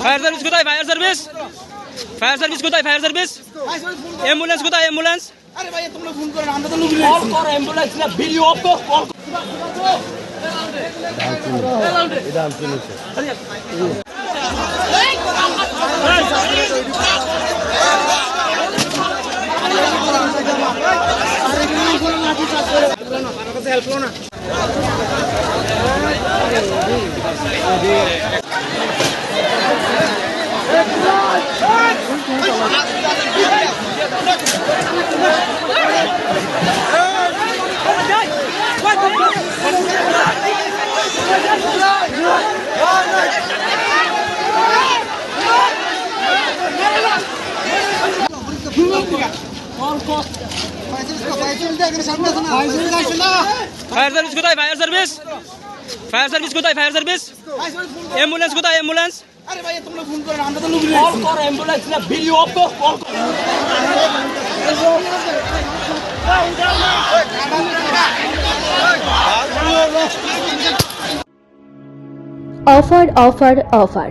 Fire service কোথায়? Fire service fire service কোথায়? Fire service ambulance কোথায়? অ্যাম্বুলেন্স আরে ভাই তোমরা ফোন করেন আমরা তো লোক কল কর অ্যাম্বুলেন্স না ভিডিও অফ কর call Let's go! Fire service কোথায়? ফায়ার সার্ভিস ফায়ার সার্ভিস কোথায়? ফায়ার সার্ভিস অ্যাম্বুলেন্স কোথায়? অ্যাম্বুলেন্স আরে ভাই তোমরা ফোন করেন আমরা তো লোক কল কর অ্যাম্বুলেন্স না ভিডিও অফ কর কল কর। Offer offer offer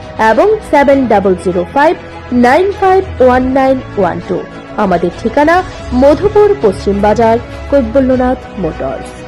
এবং seven double zero five nine five one nine one two আমাদের ঠিকানা মধুপুর, পশ্চিম বাজার, কৈবল্যনাথ মোটরস।